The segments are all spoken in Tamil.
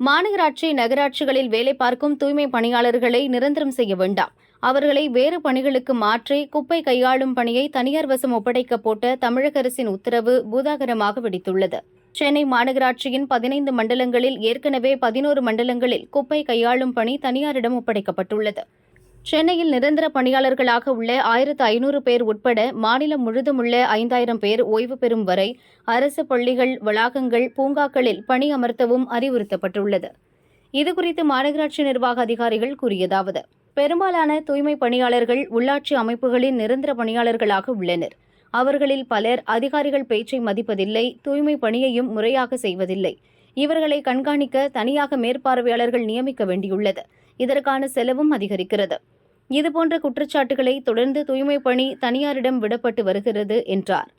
மாநகராட்சி நகராட்சிகளில் வேலை பார்க்கும் தூய்மை பணியாளர்களை நிரந்தரம் செய்ய வேண்டாம். அவர்களை வேறு பணிகளுக்கு மாற்றி குப்பை கையாளும் பணியை தனியார் வசம் ஒப்படைக்க போட்ட தமிழக அரசின் உத்தரவு பூதாகரமாக வெடித்துள்ளது. சென்னை மாநகராட்சியின் பதினைந்து மண்டலங்களில் ஏற்கனவே பதினோரு மண்டலங்களில் குப்பை கையாளும் பணி தனியாரிடம் ஒப்படைக்கப்பட்டுள்ளது. சென்னையில் நிரந்தர பணியாளர்களாக உள்ள ஆயிரத்து ஐநூறு பேர் உட்பட மாநிலம் முழுதும் உள்ள ஐந்தாயிரம் பேர் ஓய்வு பெறும் வரை அரசு பள்ளிகள் வளாகங்கள் பூங்காக்களில் பணி அமர்த்தவும் அறிவுறுத்தப்பட்டுள்ளது. இதுகுறித்து மாநகராட்சி நிர்வாக அதிகாரிகள் கூறியதாவது பெரும்பாலான தூய்மை பணியாளர்கள் உள்ளாட்சி அமைப்புகளின் நிரந்தர பணியாளர்களாக உள்ளனர். அவர்களில் பலர் அதிகாரிகள் பேச்சை மதிப்பதில்லை தூய்மை பணியையும் முறையாக செய்வதில்லை. இவர்களை கண்காணிக்க தனியாக மேற்பார்வையாளர்கள் நியமிக்க வேண்டியுள்ளது. இதற்கான செலவும் அதிகரிக்கிறது. இதுபோன்ற குற்றச்சாட்டுகளை தொடர்ந்து தூய்மை பணி தனியாரிடம் விடப்பட்டு வருகிறது என்றார்.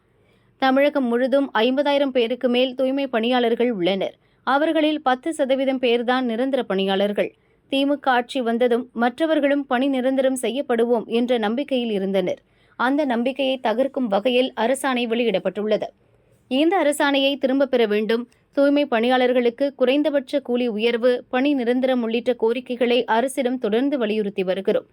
தமிழகம் முழுதும் ஐம்பதாயிரம் பேருக்கு மேல் தூய்மை பணியாளர்கள் உள்ளனர். அவர்களில் பத்து சதவீதம் பேர்தான் நிரந்தர பணியாளர்கள். திமுக ஆட்சி வந்ததும் மற்றவர்களும் பணி நிரந்தரம் செய்யப்படுவோம் என்ற நம்பிக்கையில் இருந்தனர். அந்த நம்பிக்கையை தகர்க்கும் வகையில் அரசாணை வெளியிடப்பட்டுள்ளது. இந்த அரசாணையை திரும்பப் பெற வேண்டும். தூய்மை பணியாளர்களுக்கு குறைந்தபட்ச கூலி உயர்வு பணி நிரந்தரம் உள்ளிட்ட கோரிக்கைகளை அரசிடம் தொடர்ந்து வலியுறுத்தி வருகிறோம்.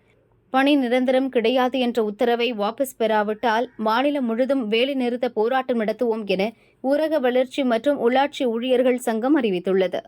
பணி நிரந்தரம் கிடையாது என்ற உத்தரவை வாபஸ் பெறாவிட்டால் மாநிலம் முழுதும் வேலைநிறுத்த போராட்டம் நடத்துவோம் என ஊரக வளர்ச்சி மற்றும் உள்ளாட்சி ஊழியர்கள் சங்கம் அறிவித்துள்ளது.